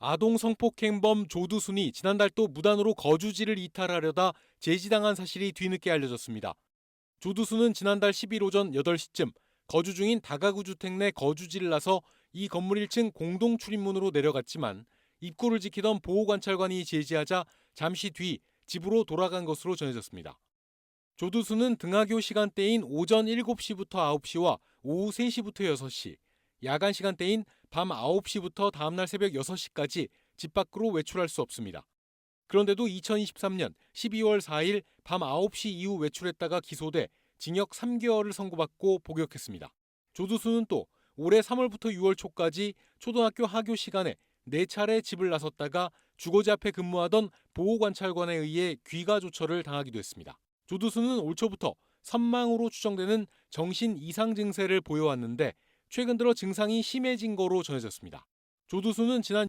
아동 성폭행범 조두순이 지난달 또 무단으로 거주지를 이탈하려다 제지당한 사실이 뒤늦게 알려졌습니다. 조두순은 지난달 10일 오전 8시쯤 거주 중인 다가구 주택 내 거주지를 나서 이 건물 1층 공동 출입문으로 내려갔지만 입구를 지키던 보호관찰관이 제지하자 잠시 뒤 집으로 돌아간 것으로 전해졌습니다. 조두순은 등하교 시간대인 오전 7시부터 9시와 오후 3시부터 6시, 야간 시간대인 밤 9시부터 다음날 새벽 6시까지 집 밖으로 외출할 수 없습니다. 그런데도 2023년 12월 4일 밤 9시 이후 외출했다가 기소돼 징역 3개월을 선고받고 복역했습니다. 조두수는 또 올해 3월부터 6월 초까지 초등학교 하교 시간에 4차례 집을 나섰다가 주거지 앞에 근무하던 보호관찰관에 의해 귀가 조처를 당하기도 했습니다. 조두수는 올 초부터 선망으로 추정되는 정신 이상 증세를 보여왔는데 최근 들어 증상이 심해진 거로 전해졌습니다. 조두수는 지난